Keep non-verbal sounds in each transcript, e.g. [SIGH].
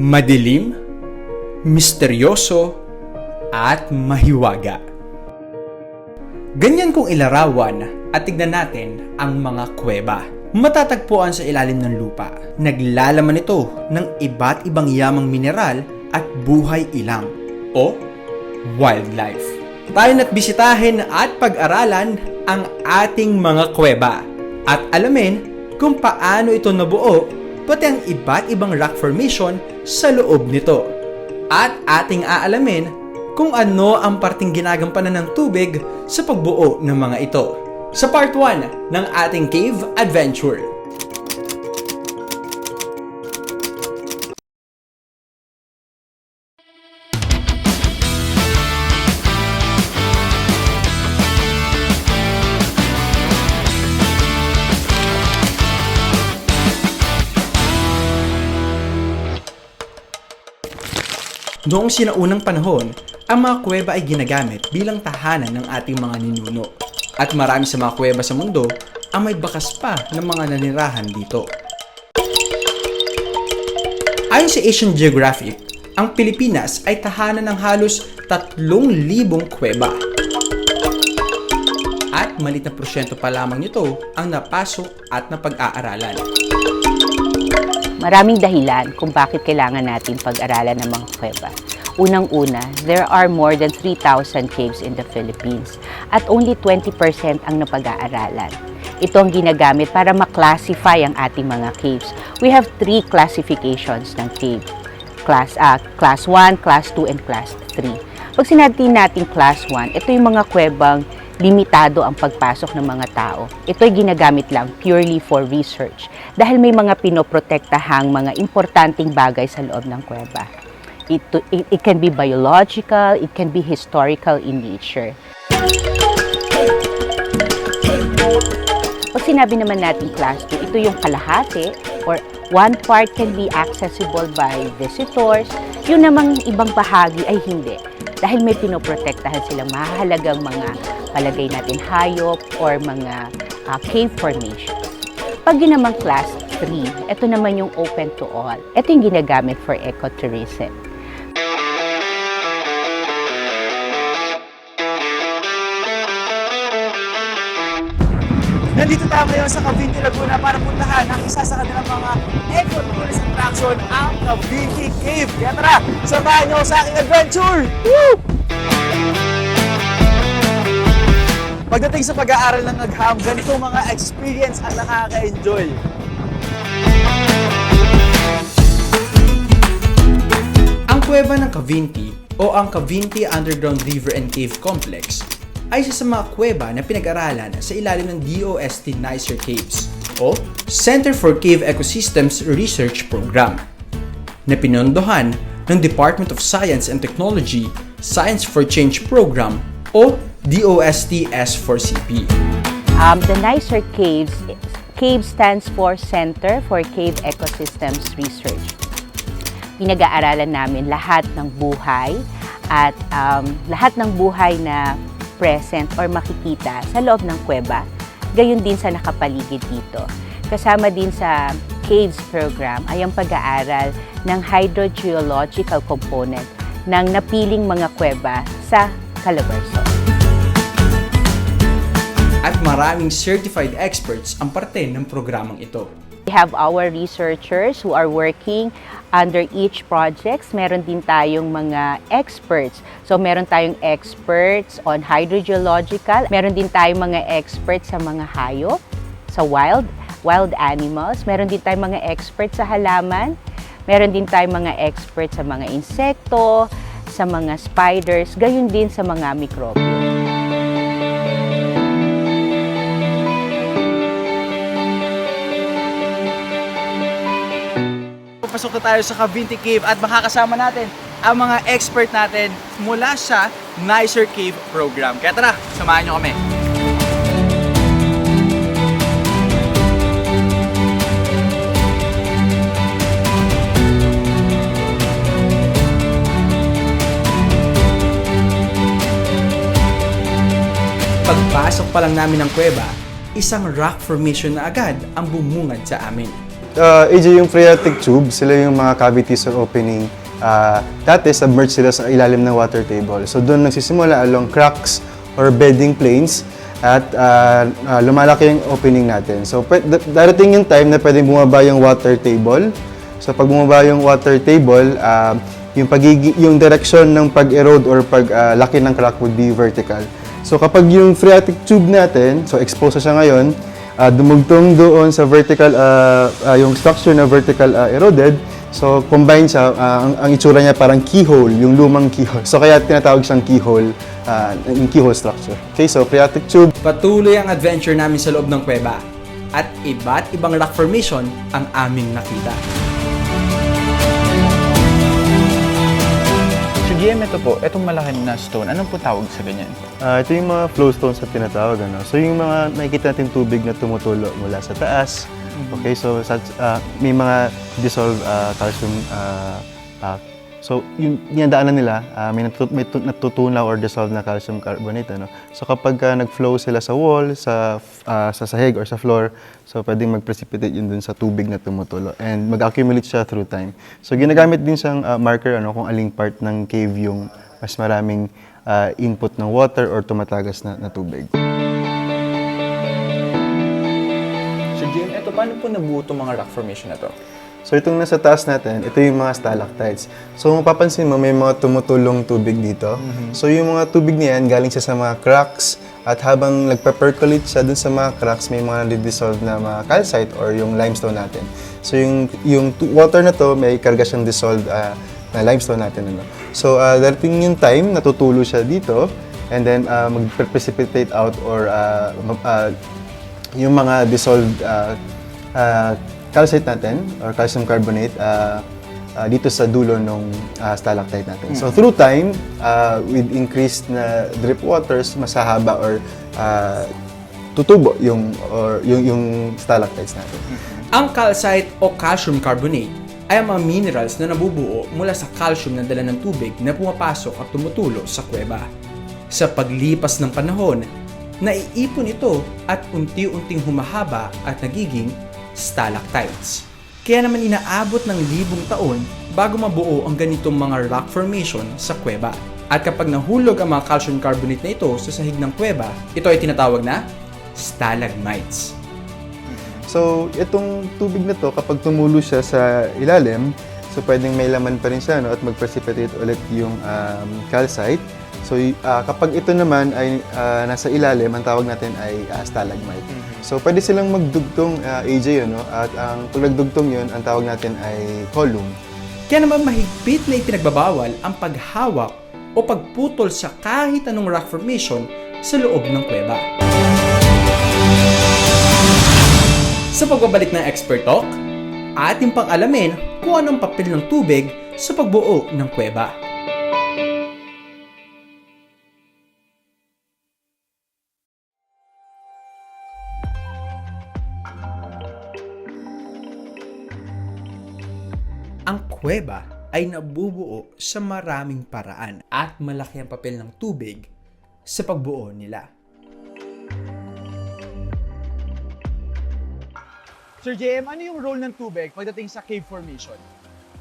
madilim, misteryoso, at mahiwaga. Ganyan kung ilarawan at tignan natin ang mga kuweba. Matatagpuan sa ilalim ng lupa. Naglalaman ito ng iba't ibang yamang mineral at buhay ilang o wildlife. Tayo na't bisitahin at pag-aralan ang ating mga kuweba at alamin kung paano ito nabuo pati ang iba't ibang rock formation sa loob nito. At ating aalamin kung ano ang parting ginagampanan ng tubig sa pagbuo ng mga ito. Sa part 1 ng ating cave adventure. Noong sinaunang panahon, ang mga kuweba ay ginagamit bilang tahanan ng ating mga ninuno. At marami sa mga kuweba sa mundo ang may bakas pa ng mga nanirahan dito. Ayon sa Asian Geographic, ang Pilipinas ay tahanan ng halos 3,000 kuweba. At malit na porsyento pa lamang nito ang napasok at napag-aaralan. Maraming dahilan kung bakit kailangan natin pag-aralan ng mga kuweba. Unang-una, there are more than 3,000 caves in the Philippines at only 20% ang napag-aaralan. Ito ang ginagamit para maklasify ang ating mga caves. We have three classifications ng cave. Class, ah, class 1, Class 2, and Class 3. Pag sinabi natin Class 1, ito yung mga kuwebang limitado ang pagpasok ng mga tao. Ito ay ginagamit lang purely for research dahil may mga pinoprotektahang mga importanteng bagay sa loob ng kuweba. It, it, it can be biological, it can be historical in nature. Pag sinabi naman natin class 2, ito yung kalahati or one part can be accessible by visitors. Yun namang ibang bahagi ay hindi. Dahil may pinoprotektahan silang mahalagang mga palagay natin hayop or mga ah, cave formations. Pag yun namang class 3, ito naman yung open to all. Ito yung ginagamit for ecotourism. Nandito tayo ngayon sa Cavite, Laguna para puntahan ang isa sa kanilang mga eco-tourist attraction, ang Cavite Cave. Kaya tara, samahan niyo sa aking adventure! Woo! Pagdating sa pag-aaral ng agham, ganito mga experience ang nakaka-enjoy. Ang kuweba ng Cavinti o ang Cavinti Underground River and Cave Complex ay isa sa mga kuweba na pinag-aralan sa ilalim ng DOST NICER Caves o Center for Cave Ecosystems Research Program na pinondohan ng Department of Science and Technology Science for Change Program o DOST S4CP. Um, the NICER Caves, CAVE stands for Center for Cave Ecosystems Research. Pinag-aaralan namin lahat ng buhay at um, lahat ng buhay na present or makikita sa loob ng kuweba, gayon din sa nakapaligid dito. Kasama din sa CAVES program ay ang pag-aaral ng hydrogeological component ng napiling mga kuweba sa Calabarzon. At maraming certified experts ang parte ng programang ito. We have our researchers who are working under each projects. Meron din tayong mga experts. So meron tayong experts on hydrogeological. Meron din tayong mga experts sa mga hayop, sa wild, wild animals. Meron din tayong mga experts sa halaman. Meron din tayong mga experts sa mga insekto, sa mga spiders, gayon din sa mga mikrobyo. Papasok na tayo sa Cavite Cave at makakasama natin ang mga expert natin mula sa NICER Cave Program. Kaya tara, samahan niyo kami. Pagpasok pa lang namin ng kuweba, isang rock formation na agad ang bumungad sa amin. Uh, AJ, yung phreatic tube, sila yung mga cavities or opening. Uh, dati, submerged sila sa ilalim ng water table. So doon nagsisimula along cracks or bedding planes at uh, uh, lumalaki yung opening natin. So darating yung time na pwedeng bumaba yung water table. So pag bumaba yung water table, uh, yung pagigi yung direction ng pag-erode or pag-laki ng crack would be vertical. So kapag yung phreatic tube natin, so exposed siya ngayon, uh, dumugtong doon sa vertical, uh, uh, yung structure na vertical uh, eroded, so combine siya, uh, ang, ang itsura niya parang keyhole, yung lumang keyhole. So kaya tinatawag siyang keyhole, uh, yung keyhole structure. Okay, so phreatic tube, Patuloy ang adventure namin sa loob ng kuweba at iba't ibang rock formation ang aming nakita. GM, ito po, itong malaki na stone, anong po tawag sa ganyan? uh, ito yung mga flow stones na tinatawag. Ano? So yung mga nakikita natin tubig na tumutulo mula sa taas, Okay, so sa, ah, may mga dissolved ah, calcium uh, So, yung dinadaanan nila, ah, may, natut- may tu- natutunaw or dissolved na calcium carbonate. Ano? So, kapag ah, nag-flow sila sa wall, sa, ah, sa sahig or sa floor, so pwedeng mag-precipitate yun dun sa tubig na tumutulo. And mag-accumulate siya through time. So, ginagamit din siyang ah, marker ano, kung aling part ng cave yung mas maraming ah, input ng water or tumatagas na, na tubig. So GM, ito, paano po nabuo itong mga rock formation na to? So itong nasa taas natin, ito yung mga stalactites. So mapapansin mo, may mga tumutulong tubig dito. So yung mga tubig niyan, galing siya sa mga cracks. At habang nagpa-percolate siya dun sa mga cracks, may mga dissolved na mga calcite or yung limestone natin. So yung, yung water na to, may karga siyang dissolved ah, na limestone natin. Ano? So uh, darating yung time, natutulo siya dito. And then uh, mag-precipitate out or ma- ah, yung mga dissolved uh, uh, calcite natin or calcium carbonate uh, uh, dito sa dulo ng uh, stalactite natin. So through time, uh, with increased na drip waters, mas hahaba or uh, tutubo yung or yung yung stalactites natin. Ang calcite o calcium carbonate ay ang mga minerals na nabubuo mula sa calcium na dala ng tubig na pumapasok at tumutulo sa kuweba. Sa paglipas ng panahon, naiipon ito at unti-unting humahaba at nagiging stalactites. Kaya naman inaabot ng libong taon bago mabuo ang ganitong mga rock formation sa kuweba. At kapag nahulog ang mga calcium carbonate na ito sa sahig ng kuweba, ito ay tinatawag na stalagmites. So, itong tubig na to, kapag tumulo siya sa ilalim, so laman pa rin siya no, at mag-precipitate ulit yung um, calcite. So, ah, kapag ito naman ay ah, nasa ilalim, ang tawag natin ay ah, stalagmite. So, pwede silang magdugtong ah, AJ, ano, at ang pag nagdugtong yun, ang tawag natin ay column. Kaya naman mahigpit na ipinagbabawal ang paghawak o pagputol sa kahit anong rock formation sa loob ng kuweba. Sa pagbabalik ng Expert Talk, ating pang alamin kung anong papel ng tubig sa pagbuo ng kuweba. Kuweba ay nabubuo sa maraming paraan at malaki ang papel ng tubig sa pagbuo nila. Sir JM, ano yung role ng tubig pagdating sa cave formation?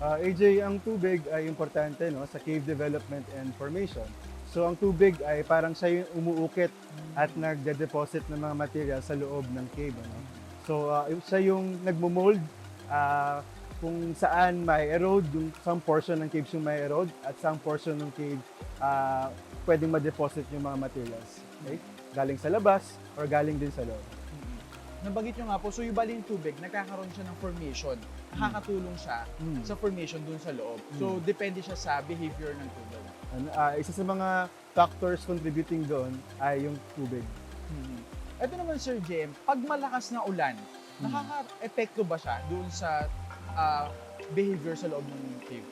Ah, AJ, ang tubig ay importante no, sa cave development and formation. So, ang tubig ay parang siya yung umuukit at nagde-deposit ng mga material sa loob ng cave. Ano? So, yung- siya yung nagmo-mold ah, kung saan may erode, yung some portion ng caves yung may erode at some portion ng cave ah, pwedeng ma-deposit yung mga materials. Okay? Galing sa labas or galing din sa loob. Nabanggit nyo nga po, so yung baling tubig, nagkakaroon siya ng formation. Nakakatulong siya Mm. sa formation dun sa loob. So, depende siya sa behavior ng tubig. Ano, ah, isa sa mga factors contributing doon ay yung tubig. Hmm. Ito naman, Sir JM, pag malakas na ulan, nakaka-epekto ba siya dun sa ah, behavior sa loob ng cave?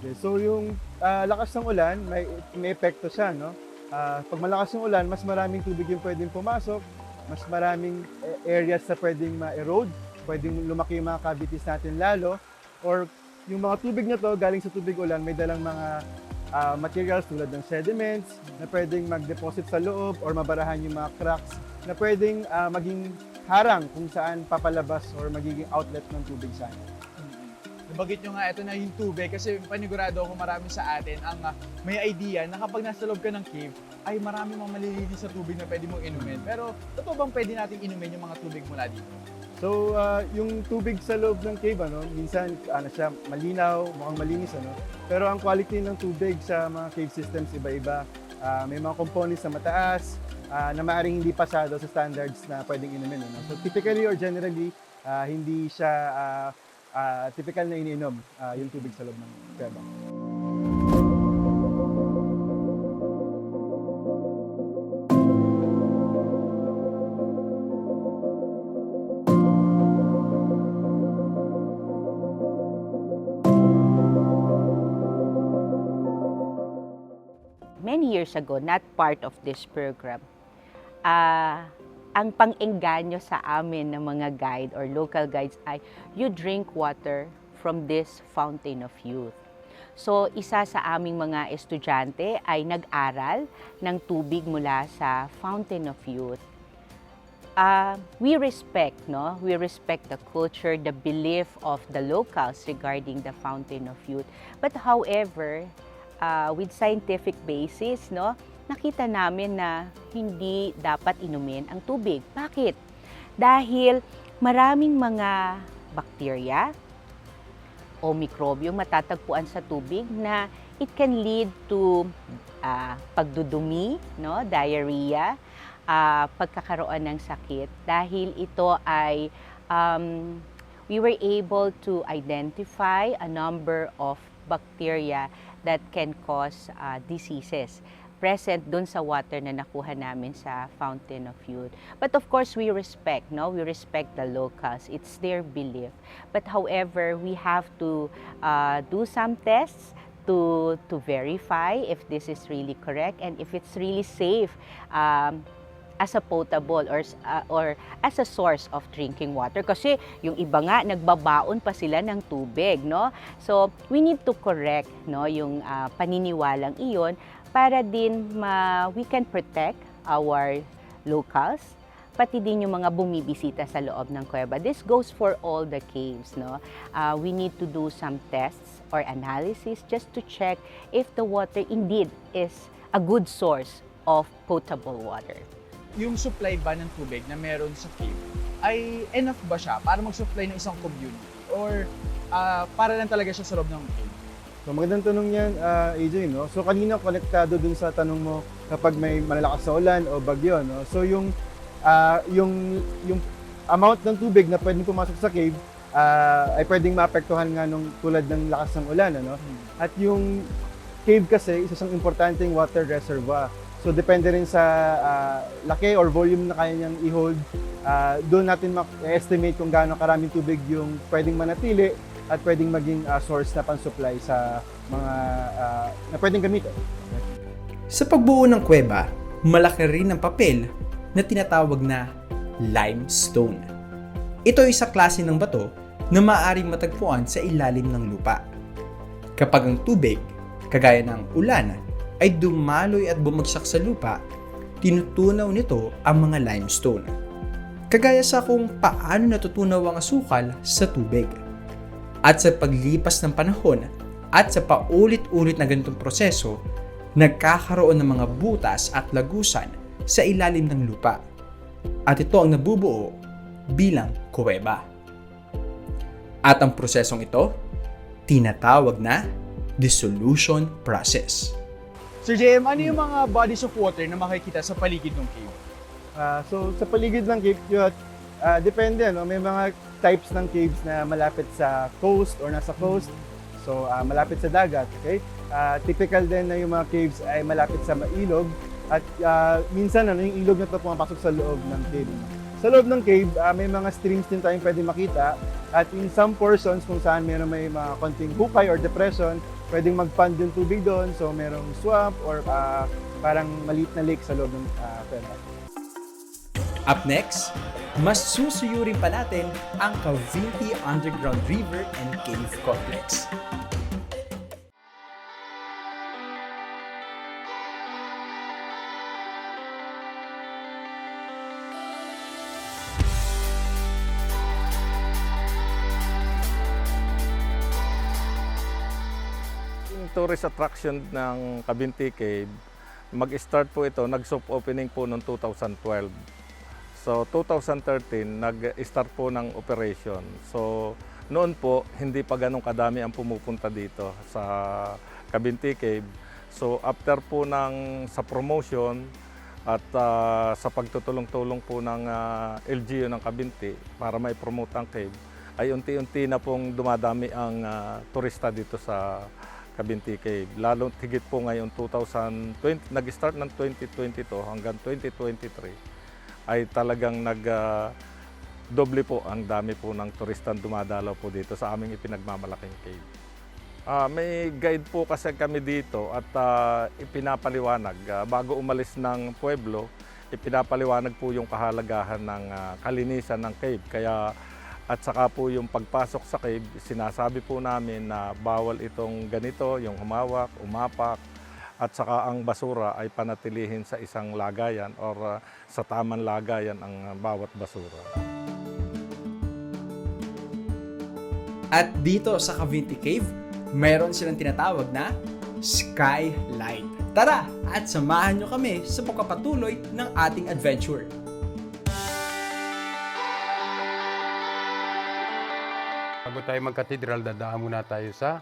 Okay, so yung ah, lakas ng ulan, may, may epekto siya, no? Ah, pag malakas yung ulan, mas maraming tubig yung pwedeng pumasok, mas maraming eh, areas na pwedeng ma-erode, pwedeng lumaki yung mga cavities natin lalo, or yung mga tubig na to, galing sa tubig ulan, may dalang mga ah, materials tulad ng sediments na pwedeng mag-deposit sa loob or mabarahan yung mga cracks na pwedeng ah, maging harang kung saan papalabas or magiging outlet ng tubig sa atin. Nabanggit nyo nga, ito na yung tubig kasi panigurado ako marami sa atin ang ah, may idea na kapag nasa loob ka ng cave, ay marami mga malilinis sa tubig na pwede mong inumin. Pero totoo bang pwede natin inumin yung mga tubig mula dito? So, ah, yung tubig sa loob ng cave, ano, minsan ano siya, malinaw, mukhang malinis, ano. Pero ang quality ng tubig sa mga cave systems iba-iba. Ah, may mga components na mataas, ah, na maaaring hindi pasado sa standards na pwedeng inumin. Ano. So, typically or generally, ah, hindi siya ah, ah, typical na iniinom ah, yung tubig sa loob ng many years ago, not part of this program, ah ang pang-engganyo sa amin ng mga guide or local guides ay you drink water from this fountain of youth. So, isa sa aming mga estudyante ay nag-aral ng tubig mula sa Fountain of Youth. Ah, we respect, no? We respect the culture, the belief of the locals regarding the Fountain of Youth. But however, uh, with scientific basis, no, nakita namin na hindi dapat inumin ang tubig. Bakit? Dahil maraming mga bakterya o mikrobyo matatagpuan sa tubig na it can lead to ah, pagdudumi, no, diarrhea, ah, pagkakaroon ng sakit dahil ito ay um, we were able to identify a number of bacteria that can cause uh, diseases present dun sa water na nakuha namin sa Fountain of Youth. But of course, we respect, no? We respect the locals. It's their belief. But however, we have to uh, do some tests to to verify if this is really correct and if it's really safe um, as a potable or uh, or as a source of drinking water kasi yung iba nga nagbabaon pa sila ng tubig no so we need to correct no yung uh, paniniwalang iyon para din ma we can protect our locals pati din yung mga bumibisita sa loob ng kuweba. This goes for all the caves, no? Uh, we need to do some tests or analysis just to check if the water indeed is a good source of potable water. Yung supply ba ng tubig na meron sa cave, ay enough ba siya para mag-supply ng isang community? Or ah, para lang talaga siya sa loob ng cave? So magandang tanong yan, ah, AJ, no? So kanina konektado dun sa tanong mo kapag may malalakas sa ulan o bagyo, no? So yung ah, yung yung amount ng tubig na pwedeng pumasok sa cave ah, ay pwedeng maapektuhan nga nung tulad ng lakas ng ulan, ano? At yung cave kasi isa siyang importanteng water reservoir. So depende rin sa ah, laki or volume na kaya niyang i-hold. Ah, doon natin ma-estimate kung gaano karaming tubig yung pwedeng manatili at pwedeng maging ah, source na pan-supply sa mga ah, na pwedeng gamitin. Sa pagbuo ng kuweba, malaki rin ang papel na tinatawag na limestone. Ito ay isa klase ng bato na maaaring matagpuan sa ilalim ng lupa. Kapag ang tubig, kagaya ng ulan, ay dumaloy at bumagsak sa lupa, tinutunaw nito ang mga limestone. Kagaya sa kung paano natutunaw ang asukal sa tubig. At sa paglipas ng panahon at sa paulit-ulit na ganitong proseso, nagkakaroon ng mga butas at lagusan sa ilalim ng lupa. At ito ang nabubuo bilang kuweba. At ang prosesong ito, tinatawag na dissolution process. Sir JM, ano yung mga bodies of water na makikita sa paligid ng cave? Ah, so sa paligid ng cave, yun, ah, depende ano, may mga types ng caves na malapit sa coast or nasa coast. So ah, malapit sa dagat, okay? Ah, typical din na yung mga caves ay malapit sa mailog at ah, minsan ano, yung ilog na to pumapasok sa loob ng cave. Sa loob ng cave, ah, may mga streams din tayong pwede makita at in some portions kung saan meron may mga konting hukay or depression, pwedeng mag-pond yung tubig doon. So merong swamp or ah, parang maliit na lake sa loob ng uh, Up next, mas susuyurin pa natin ang Cavite Underground River and Cave Complex. tourist attraction ng Cabinti Cave, mag-start po ito, nag-soft opening po noong 2012. So 2013, nag-start po ng operation. So noon po, hindi pa ganun kadami ang pumupunta dito sa Cabinti Cave. So after po ng sa promotion at ah, sa pagtutulong-tulong po ng ah, LGU ng Cabinti para may promote ang cave, ay unti-unti na pong dumadami ang ah, turista dito sa Cabinti Cave. Lalo higit po ngayon 2020, nag-start ng 2022 hanggang 2023 ay talagang nag ah, doble po ang dami po ng turista dumadalaw po dito sa aming ipinagmamalaking cave. Ah, may guide po kasi kami dito at ah, ipinapaliwanag ah, bago umalis ng pueblo, ipinapaliwanag po yung kahalagahan ng ah, kalinisan ng cave. Kaya at saka po yung pagpasok sa cave, sinasabi po namin na bawal itong ganito, yung humawak, umapak, at saka ang basura ay panatilihin sa isang lagayan or ah, sa tamang lagayan ang bawat basura. At dito sa Cavinti Cave, meron silang tinatawag na Skylight. Tara at samahan nyo kami sa pagpapatuloy ng ating adventure. Bago tayo magkatedral, dadaan muna tayo sa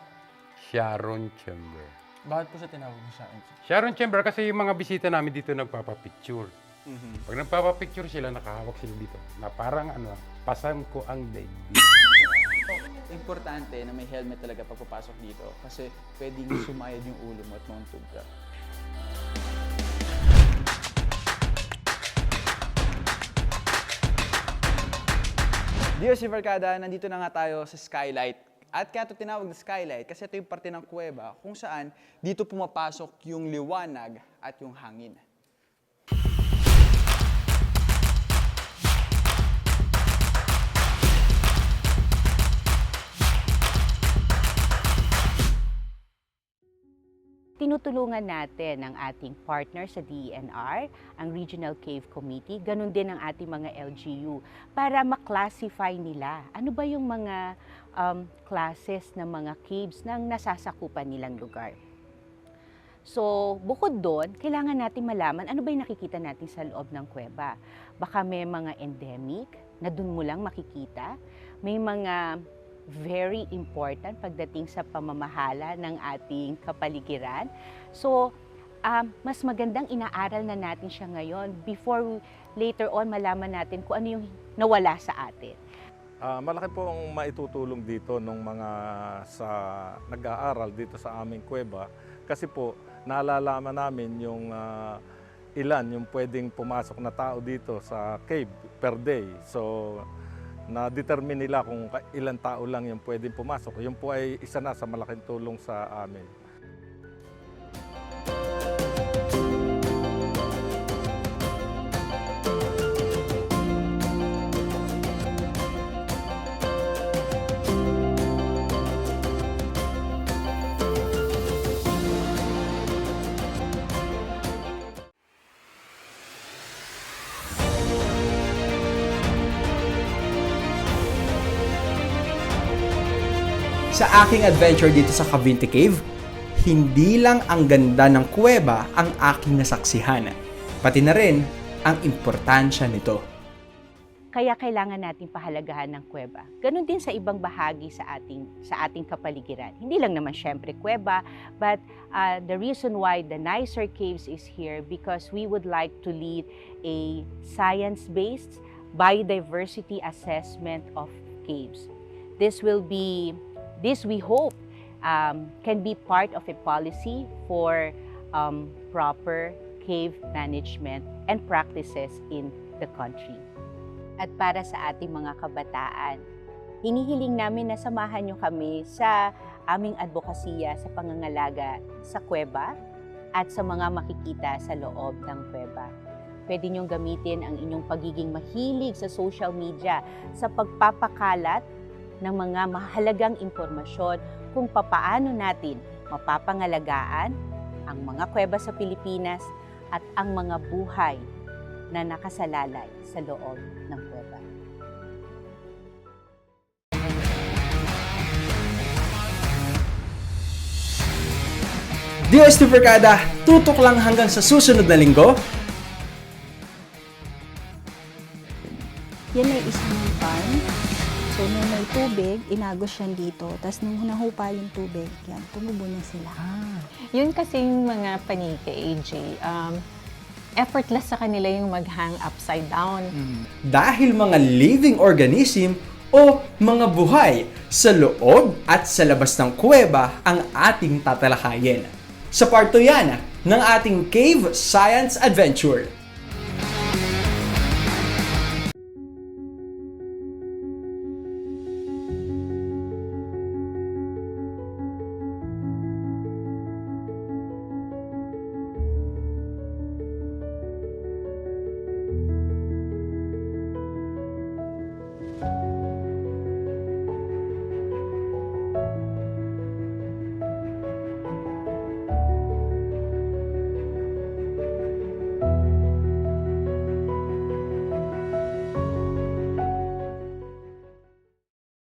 Sharon Chamber. Bakit po siya tinawag mo siya? Sharon Chamber kasi yung mga bisita namin dito nagpapapicture. Pag nagpapapicture sila, nakahawak sila dito. Na parang ano, pasam ko ang daigdig. Importante na may helmet talaga pag papasok dito kasi pwedeng [CLEARS THROAT] sumayad yung ulo mo at mauntog ka. Dear si Barkada, nandito na nga tayo sa Skylight. At kaya ito tinawag na Skylight kasi ito yung parte ng kuweba kung saan dito pumapasok yung liwanag at yung hangin. Tinutulungan natin ang ating partner sa DENR, ang Regional Cave Committee, ganun din ang ating mga LGU para maklasify nila ano ba yung mga um, classes ng mga caves ng nasasakupan nilang lugar. So, bukod doon, kailangan natin malaman ano ba yung nakikita natin sa loob ng kuweba. Baka may mga endemic na doon mo lang makikita. May mga very important pagdating sa pamamahala ng ating kapaligiran. So, um, mas magandang inaaral na natin siya ngayon before later on malaman natin kung ano yung nawala sa atin. Ah, malaki po ang maitutulong dito ng mga sa nag-aaral dito sa aming kuweba kasi po naalalaman namin yung ah, ilan yung pwedeng pumasok na tao dito sa cave per day. So na-determine nila kung ilang tao lang yung pwedeng pumasok. Yun po ay isa na sa malaking tulong sa amin. Sa aking adventure dito sa Cavinti Cave, hindi lang ang ganda ng kuweba ang aking nasaksihan, pati na rin ang importansya nito. Kaya kailangan natin pahalagahan ng kuweba. Ganon din sa ibang bahagi sa ating sa ating kapaligiran. Hindi lang naman syempre kuweba, but uh, the reason why the nicer caves is here because we would like to lead a science-based biodiversity assessment of caves. This will be this we hope um, can be part of a policy for um, proper cave management and practices in the country at para sa ating mga kabataan. Hinihiling namin na samahan nyo kami sa aming advokasya sa pangangalaga sa kuweba at sa mga makikita sa loob ng kuweba. Pwede nyong gamitin ang inyong pagiging mahilig sa social media sa pagpapakalat ng mga mahalagang impormasyon kung papaano natin mapapangalagaan ang mga kuweba sa Pilipinas at ang mga buhay na nakasalalay sa loob ng kuweba. DST Vergada, tutok lang hanggang sa susunod na linggo. Tubig, inagos yan dito. Tapos nung nahupa yung tubig, yan, tumubo na sila. Yun kasing mga panike, AJ, um, effortless sa kanila yung mag-hang upside down. Dahil mga living organism o mga buhay sa loob at sa labas ng kuweba ang ating tatalakayin. Sa part 2 yan ng ating Cave Science Adventure.